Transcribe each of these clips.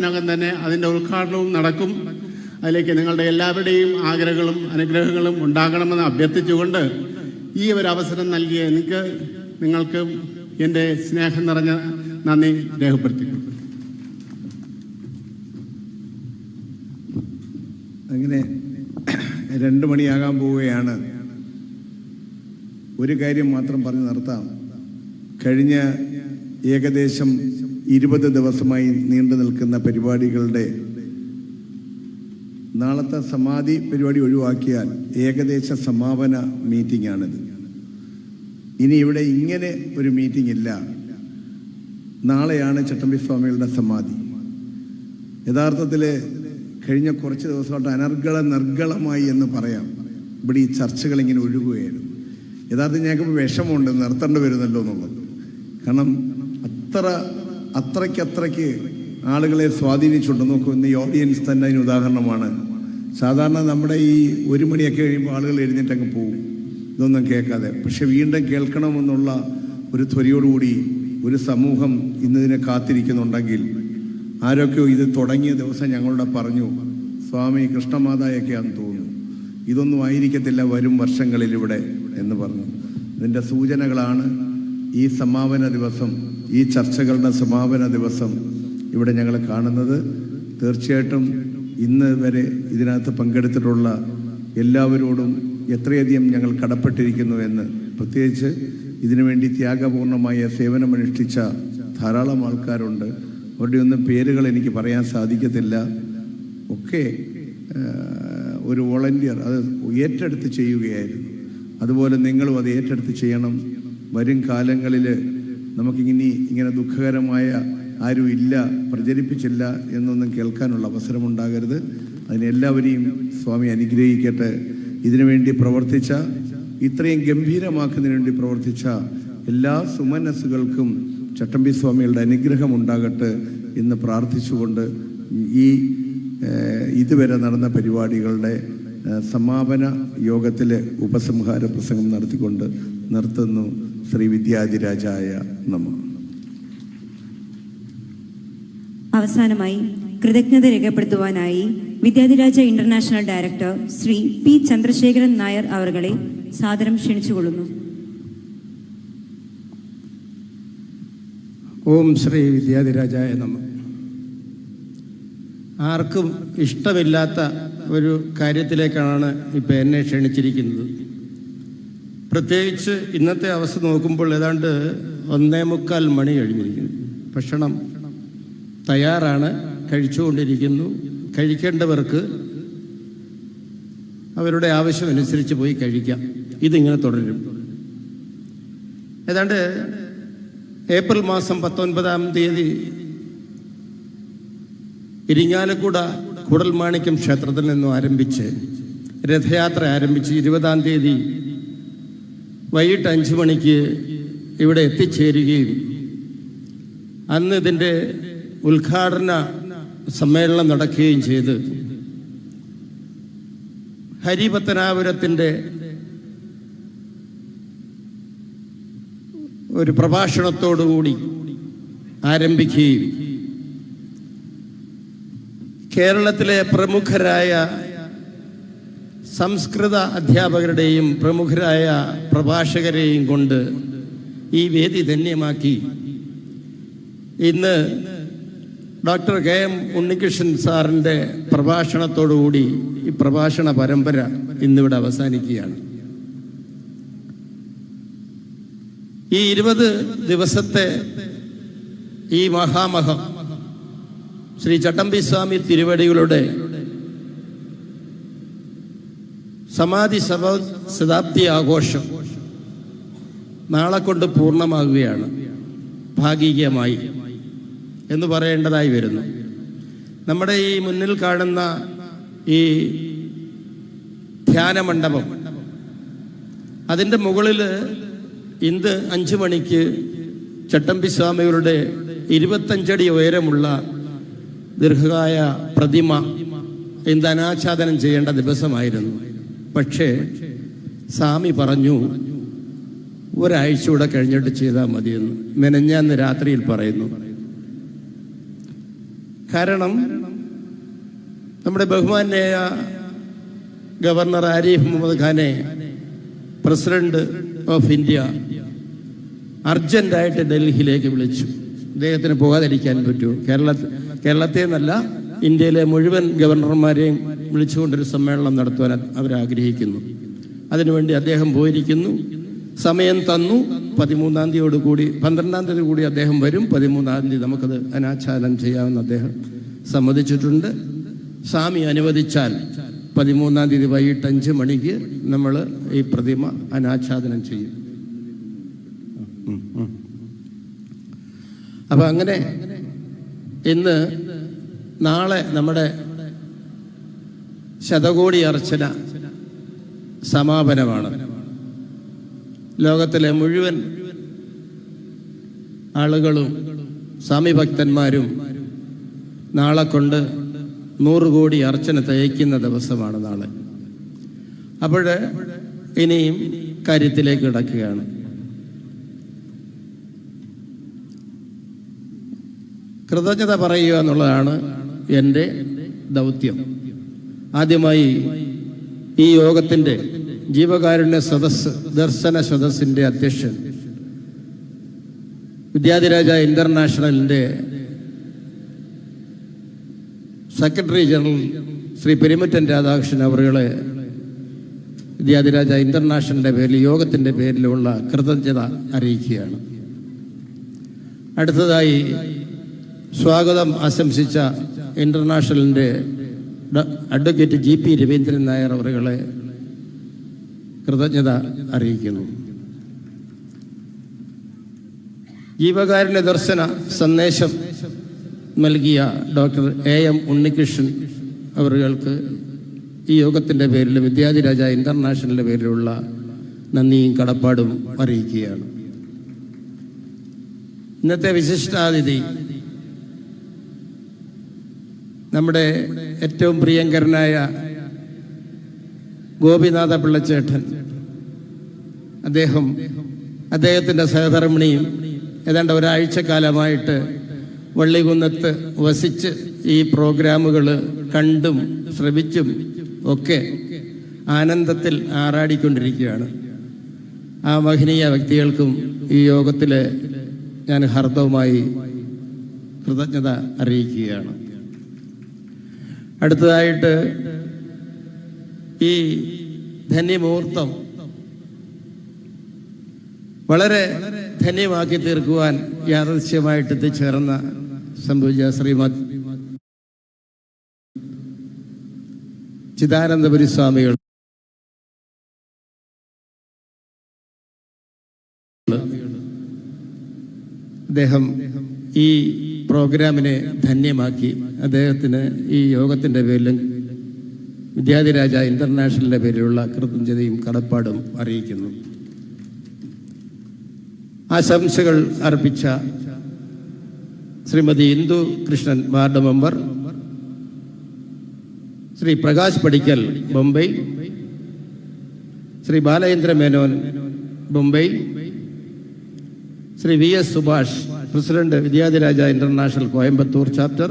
ഇതിനകം തന്നെ അതിന്റെ ഉദ്ഘാടനവും നടക്കും. അതിലേക്ക് നിങ്ങളുടെ എല്ലാവരുടെയും ആഗ്രഹങ്ങളും അനുഗ്രഹങ്ങളും ഉണ്ടാകണമെന്ന് അഭ്യർത്ഥിച്ചുകൊണ്ട് ഈ ഒരു അവസരം നൽകിയ എനിക്ക് നിങ്ങൾക്ക് എന്റെ സ്നേഹം നിറഞ്ഞ നന്ദി രേഖപ്പെടുത്തിക്കുന്നു. അങ്ങനെ രണ്ട് മണിയാകാൻ പോവുകയാണ്. ഒരു കാര്യം മാത്രം പറഞ്ഞു നിർത്താം. കഴിഞ്ഞ ഏകദേശം ഇരുപത് ദിവസമായി നീണ്ടു നിൽക്കുന്ന പരിപാടികളുടെ നാളത്തെ സമാധി പരിപാടി ഒഴിവാക്കിയാൽ ഏകദേശ സമാപന മീറ്റിംഗ് ആണിത് ഇനി ഇവിടെ ഇങ്ങനെ ഒരു മീറ്റിംഗ് ഇല്ല നാളെയാണ് ചട്ടമ്പി സ്വാമികളുടെ സമാധി. യഥാർത്ഥത്തിൽ കഴിഞ്ഞ കുറച്ച് ദിവസമായിട്ട് അനർഗള നിർഗളമായി എന്ന് പറയാം. ഇവിടെ ഈ ചർച്ചകൾ ഇങ്ങനെ ഒഴുകുകയായിരുന്നു. യഥാർത്ഥം ഞങ്ങൾക്ക് വിഷമമുണ്ട് നിർത്തേണ്ടി വരുന്നല്ലോ എന്നുള്ളത്. കാരണം അത്ര അത്രയ്ക്ക് അത്രയ്ക്ക് ആളുകളെ സ്വാധീനിച്ചുണ്ട് നോക്കൂ ഇന്ന് ഈ ഓഡിയൻസ് തന്നെ അതിന് ഉദാഹരണമാണ്. സാധാരണ നമ്മുടെ ഈ ഒരു മണിയൊക്കെ കഴിയുമ്പോൾ ആളുകൾ എഴുന്നേറ്റങ്ങ് പോവും. ഇതൊന്നും കേൾക്കാതെ. പക്ഷെ വീണ്ടും കേൾക്കണമെന്നുള്ള ഒരു ത്വരയോടുകൂടി ഒരു സമൂഹം ഇന്നതിനെ കാത്തിരിക്കുന്നുണ്ടെങ്കിൽ ആരൊക്കെയോ ഇത് തുടങ്ങിയ ദിവസം ഞങ്ങളോട് പറഞ്ഞു സ്വാമി കൃഷ്ണമാതായൊക്കെയാണെന്ന് തോന്നുന്നു. ഇതൊന്നും ആയിരിക്കത്തില്ല വരും വർഷങ്ങളിൽ ഇവിടെ എന്ന് പറഞ്ഞു. ഇതിന്റെ സൂചനകളാണ് ഈ സമാപന ദിവസം ഈ ചർച്ചകളുടെ സമാപന ദിവസം ഇവിടെ ഞങ്ങൾ കാണുന്നത്. തീർച്ചയായിട്ടും ഇന്ന് വരെ ഇതിനകത്ത് പങ്കെടുത്തിട്ടുള്ള എല്ലാവരോടും എത്രയധികം ഞങ്ങൾ കടപ്പെട്ടിരിക്കുന്നു എന്ന്. പ്രത്യേകിച്ച് ഇതിനുവേണ്ടി ത്യാഗപൂർണമായ സേവനമനുഷ്ഠിച്ച ധാരാളം ആൾക്കാരുണ്ട്. അവരുടെ ഒന്നും പേരുകൾ എനിക്ക് പറയാൻ സാധിക്കത്തില്ല. ഒക്കെ ഒരു വോളണ്ടിയർ അത് ഏറ്റെടുത്ത് ചെയ്യുകയായിരുന്നു. അതുപോലെ നിങ്ങളും അത് ഏറ്റെടുത്ത് ചെയ്യണം. വരും കാലങ്ങളിൽ നമുക്കിനി ഇങ്ങനെ ദുഃഖകരമായ ആരും ഇല്ല പ്രചരിപ്പിച്ചില്ല എന്നൊന്നും കേൾക്കാനുള്ള അവസരമുണ്ടാകരുത്. അതിനെല്ലാവരെയും സ്വാമി അനുഗ്രഹിക്കട്ടെ. ഇതിനുവേണ്ടി പ്രവർത്തിച്ച ഇത്രയും ഗംഭീരമാക്കുന്നതിന് വേണ്ടി പ്രവർത്തിച്ച എല്ലാ സുമനസ്സുകൾക്കും ചട്ടമ്പി സ്വാമികളുടെ അനുഗ്രഹം ഉണ്ടാകട്ടെ എന്ന് പ്രാർത്ഥിച്ചുകൊണ്ട് ഈ ഇതുവരെ നടന്ന പരിപാടികളുടെ സമാപന യോഗത്തിലെ ഉപസംഹാര പ്രസംഗം നടത്തിക്കൊണ്ട് നിർത്തുന്നു. ശ്രീ വിദ്യാധിരാജായ നമ. അവസാനമായി കൃതജ്ഞത രേഖപ്പെടുത്തുവാനായി Vidyadhiraja international director Shri P Chandrasekharan Nair അവരെ സാദരം ക്ഷണിച്ചുകൊള്ളുന്നു. ഓം ശ്രീ വിദ്യാധിരാജായ നമ. ആർക്കും ഇഷ്ടമില്ലാത്ത ഒരു കാര്യത്തിലേക്കാണ് ഇപ്പം എന്നെ ക്ഷണിച്ചിരിക്കുന്നത്. പ്രത്യേകിച്ച് ഇന്നത്തെ അവസ്ഥ നോക്കുമ്പോൾ ഏതാണ്ട് ഒന്നേ മുക്കാൽ മണി കഴിഞ്ഞിരിക്കുന്നു. ഭക്ഷണം തയ്യാറാണ് കഴിച്ചുകൊണ്ടിരിക്കുന്നു. കഴിക്കേണ്ടവർക്ക് അവരുടെ ആവശ്യമനുസരിച്ച് പോയി കഴിക്കാം. ഇതിങ്ങനെ തുടരും. ഏതാണ്ട് ഏപ്രിൽ മാസം പത്തൊൻപതാം തീയതി ഇരിങ്ങാലക്കുട കൂടൽമാണിക്യം ക്ഷേത്രത്തിൽ നിന്നും ആരംഭിച്ച് രഥയാത്ര ആരംഭിച്ച് ഇരുപതാം തീയതി വൈകിട്ട് അഞ്ച് മണിക്ക് ഇവിടെ എത്തിച്ചേരുകയും അന്ന് ഇതിന്റെ ഉദ്ഘാടന സമ്മേളനം നടക്കുകയും ചെയ്ത് ഹരിപത്തനാപുരത്തിന്റെ ഒരു പ്രഭാഷണത്തോടുകൂടി ആരംഭിക്കുകയും കേരളത്തിലെ പ്രമുഖരായ സംസ്കൃത അധ്യാപകരുടെയും പ്രമുഖരായ പ്രഭാഷകരെയും കൊണ്ട് ഈ വേദി ധന്യമാക്കി. ഇന്ന് ഡോക്ടർ കെ എം ഉണ്ണികൃഷ്ണൻ സാറിന്റെ പ്രഭാഷണത്തോടുകൂടി ഈ പ്രഭാഷണ പരമ്പര ഇന്നിവിടെ അവസാനിക്കുകയാണ്. ഈ ഇരുപത് ദിവസത്തെ ഈ മഹാമഹം ശ്രീ ചട്ടമ്പി സ്വാമി തിരുവടികളുടെ സമാധി സഭ ശതാബ്ദി ആഘോഷം നാളെ കൊണ്ട് പൂർണമാകുകയാണ്. ഭാഗികമായി എന്ന് പറയേണ്ടതായി വരുന്നു. നമ്മുടെ ഈ മുന്നിൽ കാണുന്ന ഈ ധ്യാന മണ്ഡപം അതിന്റെ മുകളിൽ ഇന്ന് അഞ്ചു മണിക്ക് ചട്ടമ്പി സ്വാമികളുടെ ഇരുപത്തഞ്ചടി ഉയരമുള്ള ദീർഘകായ പ്രതിമ ഇന്ന് അനാച്ഛാദനം ചെയ്യേണ്ട ദിവസമായിരുന്നു. പക്ഷേ സ്വാമി പറഞ്ഞു ഒരാഴ്ച കൂടെ കഴിഞ്ഞിട്ട് ചെയ്താൽ മതിയെന്ന് മെനഞ്ഞാന്ന് രാത്രിയിൽ പറയുന്നു. കാരണം നമ്മുടെ ബഹുമാനായ ഗവർണർ ആരിഫ് മുഹമ്മദ് ഖാനെ പ്രസിഡന്റ് ഓഫ് ഇന്ത്യ അർജന്റായിട്ട് ഡൽഹിയിലേക്ക് വിളിച്ചു. അദ്ദേഹത്തിന് പോകാതിരിക്കാൻ പറ്റൂ കേരള കേരളത്തെ നിന്നല്ല ഇന്ത്യയിലെ മുഴുവൻ ഗവർണർമാരെയും വിളിച്ചുകൊണ്ടൊരു സമ്മേളനം നടത്തുവാൻ അവരാഗ്രഹിക്കുന്നു. അതിനുവേണ്ടി അദ്ദേഹം പോയിരിക്കുന്നു. സമയം തന്നു. പതിമൂന്നാം തീയതിയോട് കൂടി പന്ത്രണ്ടാം തീയതി കൂടി അദ്ദേഹം വരും. പതിമൂന്നാം തീയതി നമുക്കത് അനാച്ഛാദനം ചെയ്യാമെന്ന് അദ്ദേഹം സമ്മതിച്ചിട്ടുണ്ട്. സ്വാമി അനുവദിച്ചാൽ പതിമൂന്നാം തീയതി വൈകിട്ട് അഞ്ച് മണിക്ക് നമ്മൾ ഈ പ്രതിമ അനാച്ഛാദനം ചെയ്യും. അപ്പൊ അങ്ങനെ ഇന്ന് നാളെ നമ്മുടെ ശതകോടി അർച്ചന സമാപനമാണ്. ലോകത്തിലെ മുഴുവൻ ആളുകളും സ്വാമി ഭക്തന്മാരും നാളെ കൊണ്ട് നൂറ് കോടി അർച്ചന തയ്ക്കുന്ന ദിവസമാണ് നാളെ. അപ്പോൾ ഇനിയും കാര്യത്തിലേക്ക് കിടക്കുകയാണ്. കൃതജ്ഞത പറയുക എന്നുള്ളതാണ് എന്റെ ദൗത്യം. ആദ്യമായി ഈ യോഗത്തിന്റെ ജീവകാരുണ്യ സദസ് ദർശന സദസ്സിന്റെ അധ്യക്ഷൻ വിദ്യാധിരാജ ഇന്റർനാഷണലിന്റെ സെക്രട്ടറി ജനറൽ ശ്രീ പെരുമറ്റൻ രാധാകൃഷ്ണൻ അവറുകളെ വിദ്യാധിരാജ ഇന്റർനാഷണലിന്റെ പേരിൽ യോഗത്തിന്റെ പേരിലുള്ള കൃതജ്ഞത അറിയിക്കുകയാണ്. അടുത്തതായി സ്വാഗതം ആശംസിച്ച ഇന്റർനാഷണലിന്റെ ഡ- advocate G P Raveendran Nair അവരുകളെ കൃതജ്ഞത അറിയിക്കുന്നു. ജീവകാരുണ്യ ദർശന സന്ദേശം നൽകിയ ഡോക്ടർ എ എം ഉണ്ണികൃഷ്ണൻ അവരുകൾക്ക് ഈ യോഗത്തിന്റെ പേരിൽ വിദ്യാധിരാജ ഇന്റർനാഷണലിന്റെ പേരിലുള്ള നന്ദിയും കടപ്പാടും അറിയിക്കുകയാണ്. ഇന്നത്തെ വിശിഷ്ടാതിഥി നമ്മുടെ ഏറ്റവും പ്രിയങ്കരനായ ഗോപിനാഥ പിള്ളച്ചേട്ടൻ അദ്ദേഹം അദ്ദേഹത്തിന്റെ സഹധർമ്മിണിയും ഏതാണ്ട് ഒരാഴ്ചക്കാലമായിട്ട് വള്ളികുന്നത്ത് വസിച്ച് ഈ പ്രോഗ്രാമുകൾ കണ്ടും ശ്രമിച്ചും ഒക്കെ ആനന്ദത്തിൽ ആറാടിക്കൊണ്ടിരിക്കുകയാണ്. ആ മഹനീയ വ്യക്തികൾക്കും ഈ യോഗത്തിൽ ഞാൻ ഹർദവുമായി കൃതജ്ഞത അറിയിക്കുകയാണ്. അടുത്തതായിട്ട് ഈ ധന്യമുഹൂർത്തം വളരെ ധന്യമാക്കി തീർക്കുവാൻ യാദൃശ്യമായിട്ട് എത്തിച്ചേർന്ന സംഭവിച്ച ശ്രീമദ് ചിദാനന്ദപുരി സ്വാമികൾ അദ്ദേഹം ഈ പ്രോഗ്രാമിനെ ധന്യമാക്കി അദ്ദേഹത്തിന് ഈ യോഗത്തിന്റെ പേരിലും വിദ്യാധിരാജ ഇന്റർനാഷണലിന്റെ പേരിലുള്ള കൃതജ്ഞതയും കടപ്പാടും അറിയിക്കുന്നു. ആശംസകൾ അർപ്പിച്ച Shrimati Indu Krishnan ward member Shri Prakash Padikkal Mumbai Shri Balachandra Menon Mumbai Shri V S Subhash president Vidyadhiraja international Coimbatore chapter.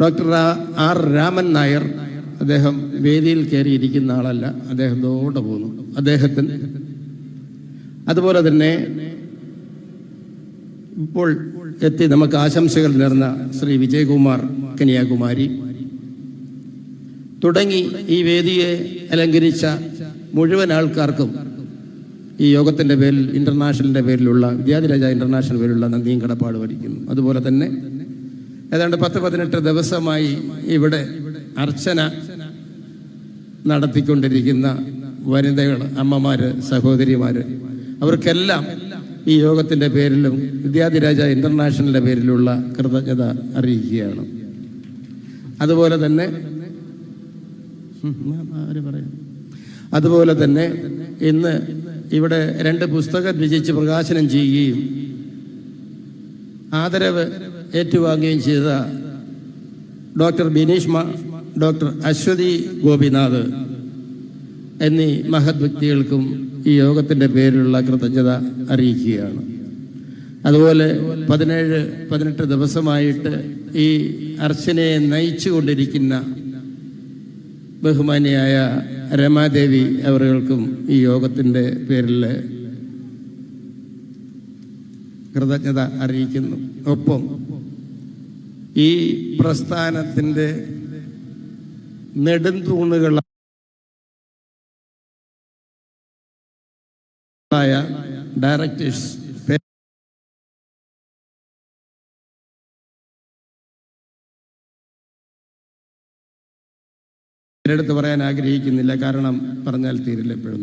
Doctor R Raman Nair അദ്ദേഹം വേദിയിൽ കയറിയിരിക്കുന്ന ആളല്ല. അദ്ദേഹം ദോടെ പോകുന്നു അദ്ദേഹത്തിന് അതുപോലെ തന്നെ ഇപ്പോൾ എത്തി നമുക്ക് ആശംസകൾ നേർന്ന ശ്രീ വിജയകുമാർ കന്യാകുമാരി. തുടങ്ങി ഈ വേദിയെ അലങ്കരിച്ച മുഴുവൻ ആൾക്കാർക്കും ഈ യോഗത്തിന്റെ പേരിൽ ഇന്റർനാഷണലിന്റെ പേരിലുള്ള വിദ്യാധിരാജ ഇന്റർനാഷണൽ പേരിലുള്ള നന്ദിയും കടപ്പാട് പഠിക്കുന്നു അതുപോലെ തന്നെ ഏതാണ്ട് പത്ത് പതിനെട്ട് ദിവസമായി ഇവിടെ അർച്ചന നടത്തിക്കൊണ്ടിരിക്കുന്ന വനിതകൾ അമ്മമാര് സഹോദരിമാര് അവർക്കെല്ലാം ഈ യോഗത്തിന്റെ പേരിലും വിദ്യാധിരാജ ഇന്റർനാഷണലിന്റെ പേരിലുള്ള കൃതജ്ഞത അറിയിക്കുകയാണ്. അതുപോലെ തന്നെ അതുപോലെ തന്നെ ഇന്ന് ഇവിടെ രണ്ട് പുസ്തകം രചിച്ച് പ്രകാശനം ചെയ്യുകയും ആദരവ് ഏറ്റുവാങ്ങുകയും ചെയ്ത ഡോക്ടർ ബിനീഷ്മ ഡോക്ടർ അശ്വതി ഗോപിനാഥ് എന്നീ മഹത് വ്യക്തികൾക്കും ഈ യോഗത്തിന്റെ പേരിലുള്ള കൃതജ്ഞത അറിയിക്കുകയാണ്. അതുപോലെ പതിനേഴ് പതിനെട്ട് ദിവസമായിട്ട് ഈ അർച്ചനയെ നയിച്ചുകൊണ്ടിരിക്കുന്ന ബഹുമാനിയായ രമാദേവി അവർക്കും ഈ യോഗത്തിന്റെ പേരിൽ കൃതജ്ഞത അറിയിക്കുന്നു. ഒപ്പം ഈ പ്രസ്ഥാനത്തിന്റെ നെടുന്തൂണുകളായ ഡയറക്ടേഴ്സ് പേരെടുത്ത് പറയാൻ ആഗ്രഹിക്കുന്നില്ല. കാരണം പറഞ്ഞാൽ തീരില്ല എപ്പോഴും